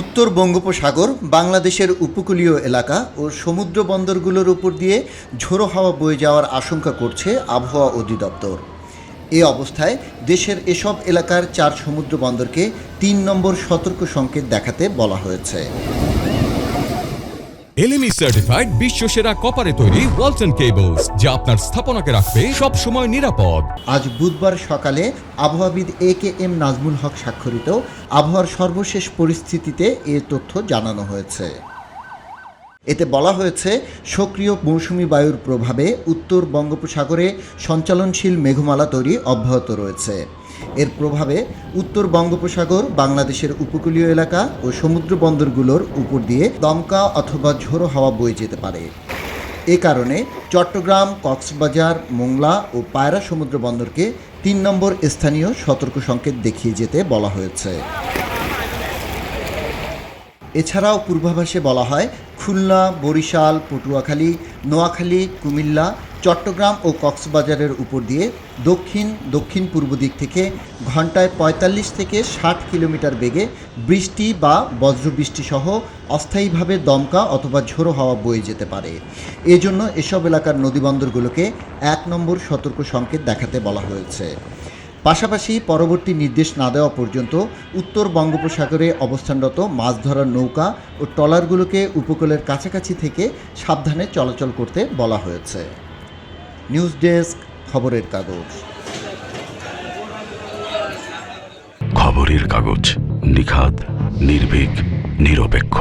উত্তর বঙ্গোপসাগর, বাংলাদেশের উপকূলীয় এলাকা ও সমুদ্র বন্দরগুলোর উপর দিয়ে ঝোড়ো হাওয়া বয়ে যাওয়ার আশঙ্কা করছে আবহাওয়া অধিদপ্তর। এ অবস্থায় দেশের এসব এলাকার চার সমুদ্র বন্দরকে তিন নম্বর সতর্ক সংকেত দেখাতে বলা হয়েছে। এলএমই সার্টিফাইড বিশ্ব সেরা কপারে তৈরি ওয়ালটন কেবলস যা আপনার স্থাপনাকে রাখবে সব সময় নিরাপদ। আজ বুধবার সকালে আবহাওয়াবিদ এ কে এম নাজমুল হক স্বাক্ষরিত আবহাওয়ার সর্বশেষ পরিস্থিতিতে এ তথ্য জানানো হয়েছে। এতে বলা হয়েছে, সক্রিয় মৌসুমি বায়ুর প্রভাবে উত্তর বঙ্গোপসাগরে সঞ্চালনশীল মেঘমালা তৈরি অব্যাহত রয়েছে। এর প্রভাবে উত্তর বঙ্গোপসাগর, বাংলাদেশের উপকূলীয় এলাকা ও সমুদ্র বন্দরগুলোর উপর দিয়ে দমকা অথবা ঝোড়ো হাওয়া বয়ে যেতে পারে। এ কারণে চট্টগ্রাম, কক্সবাজার, মোংলা ও পায়রা সমুদ্র বন্দরকে তিন নম্বর স্থানীয় সতর্ক সংকেত দেখিয়ে যেতে বলা হয়েছে। এছাড়াও পূর্বাভাসে বলা হয় খুলনা, বরিশাল, পটুয়াখালী, নোয়াখালী, কুমিল্লা, চট্টগ্রাম ও কক্সবাজারের উপর দিয়ে দক্ষিণ দক্ষিণ পূর্ব দিক থেকে ঘন্টায় ৪৫ থেকে ষাট কিলোমিটার বেগে বৃষ্টি বা বজ্রবৃষ্টি সহ অস্থায়ীভাবে দমকা অথবা ঝোড়ো হাওয়া বয়ে যেতে পারে। এজন্য এসব এলাকার নদীবন্দরগুলোকে এক নম্বর সতর্ক সংকেত দেখাতে বলা হয়েছে। পাশাপাশি পরবর্তী নির্দেশ না দেওয়া পর্যন্ত উত্তর বঙ্গোপসাগরে অবস্থানরত মাছ ধরার নৌকা ও ট্রলারগুলোকে উপকূলের কাছাকাছি থেকে সাবধানে চলাচল করতে বলা হয়েছে। নিউজ ডেস্ক, খবরের কাগজ। খবরের কাগজ নিখাত নির্ভীক, নিরপেক্ষ।